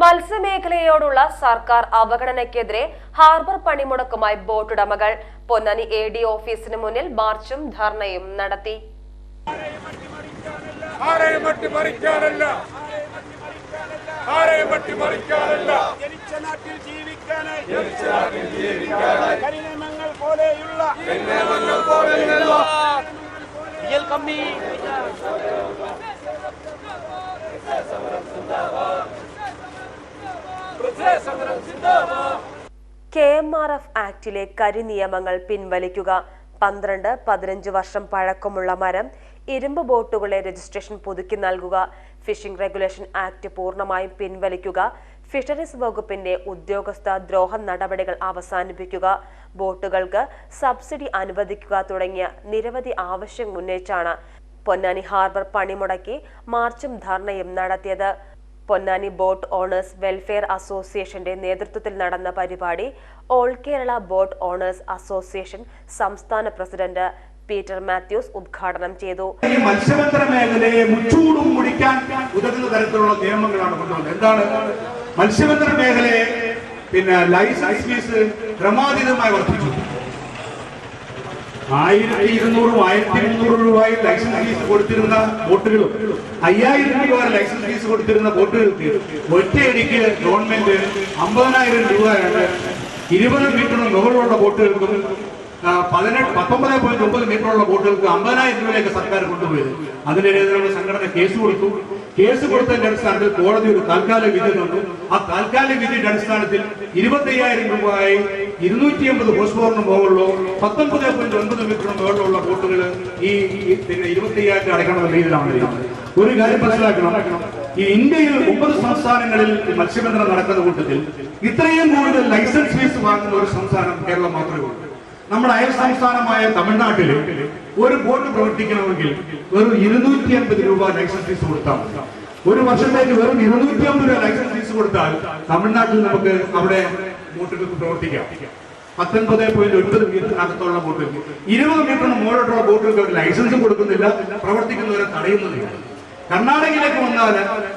മത്സ്യമേഖലയോടുള്ള സർക്കാർ അവഗണനയ്ക്കെതിരെ ഹാർബർ പണിമുടക്കുമായി ബോട്ടുടമകൾ. പൊന്നാനി എ ഡി ഓഫീസിന് മുന്നിൽ മാർച്ചും ധർണയും നടത്തി. കമ്മി കെ എം ആർ എഫ് ആക്ടിലെ കരിനിയമങ്ങൾ പിൻവലിക്കുക. പന്ത്രണ്ട് പതിനഞ്ച് വർഷം പഴക്കമുള്ള മരം ഇരുമ്പ് ബോട്ടുകളെ രജിസ്ട്രേഷൻ പുതുക്കി നൽകുക. ഫിഷിംഗ് റെഗുലേഷൻ ആക്ട് പൂർണമായും പിൻവലിക്കുക. ഫിഷറീസ് വകുപ്പിന്റെ ഉദ്യോഗസ്ഥ ദ്രോഹ നടപടികൾ അവസാനിപ്പിക്കുക. ബോട്ടുകൾക്ക് സബ്സിഡി അനുവദിക്കുക തുടങ്ങിയ നിരവധി ആവശ്യം ഉന്നയിച്ചാണ് പൊന്നാനി ഹാർബർ പണിമുടക്കി മാർച്ചും ധർണയും നടത്തിയത്. പൊന്നാനി ബോട്ട് ഓണേഴ്സ് വെൽഫെയർ അസോസിയേഷന്റെ നേതൃത്വത്തിൽ നടന്ന പരിപാടി all Kerala boat owners association സംസ്ഥാന പ്രസിഡന്റ് പീറ്റർ മാത്യൂസ് ഉദ്ഘാടനം ചെയ്തു. മത്സ്യബന്ധന മേഖലയെ മുച്ചൂടും മുടിക്കാൻ ഉതകുന്ന തരത്തിലുള്ള നിയമങ്ങളാണ് കൊണ്ടുവന്നത് എന്താണ്? മത്സ്യബന്ധന മേഖലയെ പിന്നെ ലൈസൻസ് ഫീസ് ക്രമാതീതമായി വർദ്ധിച്ചു. ആയിരത്തി ഇരുന്നൂറും ആയിരത്തി മുന്നൂറും രൂപയിൽ ലൈസൻസ് ഫീസ് കൊടുത്തിരുന്ന ബോട്ടുകളും അയ്യായിരം രൂപ ലൈസൻസ് ഫീസ് കൊടുത്തിരുന്ന ബോട്ടുകൾക്ക് ഒറ്റയടിക്ക് ഗവൺമെന്റ് അമ്പതിനായിരം രൂപയാണ് ഇരുപത് മീറ്ററിന് മുകളിലുള്ള ബോട്ടുകൾക്കും പതിനെട്ട് പത്തൊമ്പത് പോയിന്റ് ഒമ്പത് മീറ്ററുള്ള ബോട്ടുകൾക്ക് അമ്പതിനായിരം രൂപയൊക്കെ സർക്കാർ കൊണ്ടുപോയത്. അതിനെതിരെ സംഘടന കേസ് കൊടുത്തു. കേസ് കൊടുത്തതിന്റെ അടിസ്ഥാനത്തിൽ കോടതി ഒരു താൽക്കാലിക വിധി തന്നു. ആ താൽക്കാലിക വിധിയുടെ അടിസ്ഥാനത്തിൽ ഇരുപത്തി അയ്യായിരം രൂപയായി ഇരുന്നൂറ്റി അമ്പത് ഹോഴ്സ് പവറിന് മുകളിലോ പത്തൊൻപത് പോയിന്റ് ഒൻപത് മീറ്ററിന് മുകളിലുള്ള ബോട്ടുകൾ ഈ പിന്നെ ഇരുപത്തി അയ്യായിരം അടയ്ക്കണമെന്ന രീതിയിലാണ് ഒരു കാര്യം മനസ്സിലാക്കണം. ഈ ഇന്ത്യയിൽ ഒമ്പത് സംസ്ഥാനങ്ങളിൽ മത്സ്യബന്ധനം നടക്കുന്ന കൂട്ടത്തിൽ ഇത്രയും കൂടുതൽ ലൈസൻസ് ഫീസ് വാങ്ങുന്ന ഒരു സംസ്ഥാനം കേരളം മാത്രമേ ഉള്ളൂ. നമ്മുടെ അയൽ സംസ്ഥാനമായ തമിഴ്നാട്ടിൽ ഒരു ബോട്ട് പ്രവർത്തിക്കണമെങ്കിൽ വെറും ഇരുന്നൂറ്റി അൻപത് രൂപ ലൈസൻസ് ഫീസ് കൊടുത്താൽ ഒരു വർഷത്തേക്ക് വെറും ഇരുന്നൂറ്റി അമ്പത് രൂപ ലൈസൻസ് ഫീസ് കൊടുത്താൽ തമിഴ്നാട്ടിൽ നമുക്ക് അവിടെ ബോട്ടുകൾക്ക് പ്രവർത്തിക്കാം. പത്തൊൻപത് പോയിന്റ് ഒൻപത് മീറ്ററിനകത്തുള്ള ബോട്ടുകൾ ഇരുപത് മീറ്ററിന് മുകളിലുള്ള ബോട്ടുകൾക്ക് ലൈസൻസ് കൊടുക്കുന്നില്ല പ്രവർത്തിക്കുന്നവരെ തടയുന്നതില്ല കർണാടകയിലേക്ക് വന്നാൽ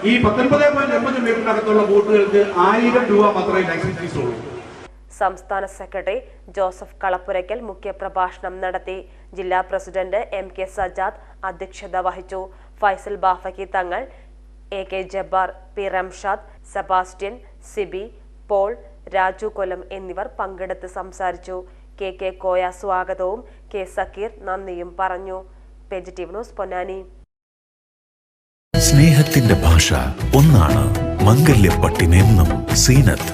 ഈ പത്തൊൻപത് പോയിന്റ് ഒൻപത് മീറ്ററിനകത്തുള്ള ബോട്ടുകൾക്ക് ആയിരം രൂപ മാത്രമേ ലൈസൻസ് ഫീസ് ഉള്ളൂ. സംസ്ഥാന സെക്രട്ടറി ജോസഫ് കളപ്പുരയ്ക്കൽ മുഖ്യപ്രഭാഷണം നടത്തി. ജില്ലാ പ്രസിഡന്റ് എം കെ സജാദ് അധ്യക്ഷത വഹിച്ചു. Faisal Bafakhy Thangal A K Jabbar P Ramshad Sebastian Sibi Paul Raju Kolam എന്നിവർ പങ്കെടുത്ത് സംസാരിച്ചു. കെ കെ കോയ സ്വാഗതവും കെ സക്കീർ നന്ദിയും പറഞ്ഞു. പൊന്നാനി. സ്നേഹത്തിന്റെ ഭാഷ ഒന്നാണ് മംഗല്യപ്പട്ടിനെന്നും Zeenath.